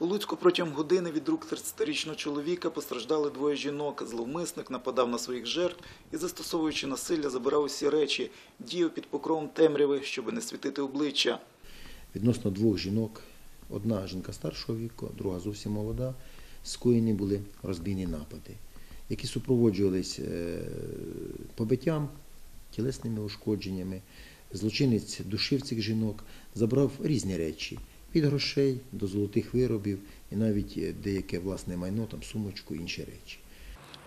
У Луцьку протягом години від рук 30-річного чоловіка постраждали двоє жінок. Зловмисник нападав на своїх жертв і, застосовуючи насилля, забирав усі речі, діяв під покровом темряви, щоб не світити обличчя. Відносно двох жінок, одна жінка старшого віку, друга зовсім молода, скоєні були розбійні напади, які супроводжувались е, побиттям, тілесними ушкодженнями. Злочинець душив цих жінок, забрав різні речі від грошей до золотих виробів і навіть е, деяке власне майно, там сумочку, інші речі.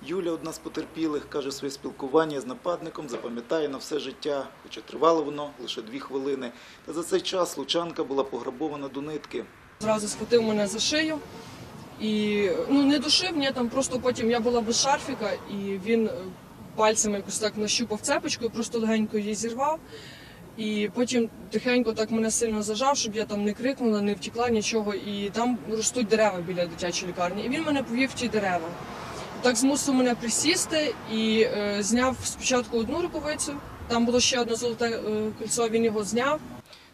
Юля, одна з потерпілих, каже, своє спілкування з нападником запам'ятає на все життя, хоча тривало воно лише дві хвилини. Та за цей час Лучанка була пограбована до нитки. Зразу схватив мене за шию і ну не душив, ні, там просто потім я була без шарфіка, і він е, пальцем якось так нащупав цепочку і просто легенько її зірвав. І потім тихенько так мене сильно зажав, щоб я там не крикнула, не втекла нічого. І там ростуть дерева біля дитячої лікарні. І він мене повів в ті дерева. Так змусив мене присісти і е, зняв спочатку одну рукавицю. Там було ще одне золоте е, кольцо, він його зняв.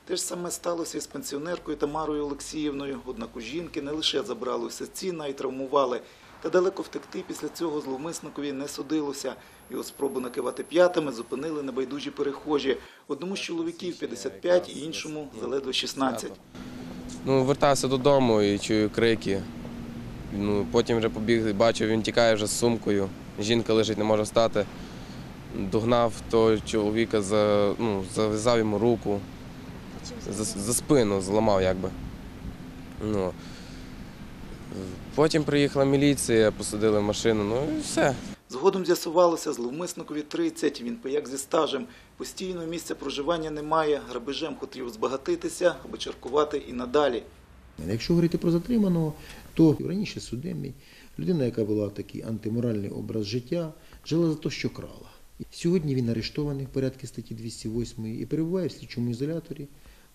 Те ж саме сталося і з пенсіонеркою Тамарою Олексіївною. Однак у жінки не лише забрали усе цінне, а й травмували. Та далеко втекти після цього зловмисникові не судилося. Його спробу накивати п'ятами зупинили небайдужі перехожі. Одному з чоловіків 55, і іншому заледве 16. Ну, вертався додому і чую крики. Ну, потім вже побіг, бачив, він тікає вже з сумкою. Жінка лежить, не може встати. Догнав того чоловіка, за, ну, зав'язав йому руку, за, за спину зламав якби. Ну. Потім приїхала міліція, посадили в машину, ну і все. Згодом з'ясувалося, зловмисникові 30, він пояк зі стажем. Постійного місця проживання немає, грабежем хотів збагатитися, аби чаркувати і надалі. Якщо говорити про затриманого, то раніше судимий, людина, яка була такий антиморальний образ життя, жила за те, що крала. Сьогодні він арештований в порядку статті 208 і перебуває в слідчому ізоляторі,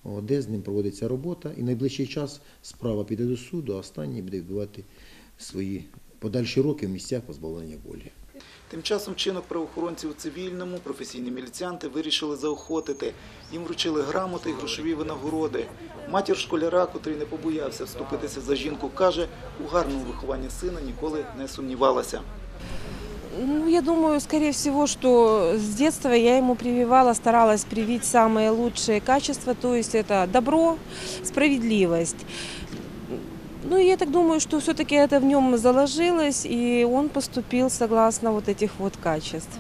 де з ним проводиться робота. І найближчий час справа піде до суду, а останній буде відбувати свої подальші роки в місцях позбавлення волі. Тим часом вчинок правоохоронців у цивільному професійні міліціянти вирішили заохотити. Їм вручили грамоти і грошові винагороди. Матір школяра, котрий не побоявся вступитися за жінку, каже, у гарному вихованні сина ніколи не сумнівалася. Ну, я думаю, скорее всего, что с детства я ему прививала, старалась привить самые лучшие качества, то есть это добро, справедливость. Ну, и я так думаю, что все-таки это в нем заложилось, и он поступил согласно вот этих вот качеств.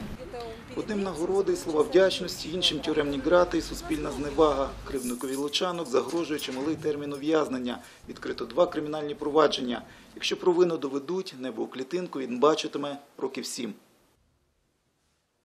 Одним нагороди і слова вдячності, іншим тюремні грати і суспільна зневага. Кривникові лучанок загрожує чималий термін ув'язнення. Відкрито два кримінальні провадження. Якщо провину доведуть, небо у клітинку він бачитиме років сім.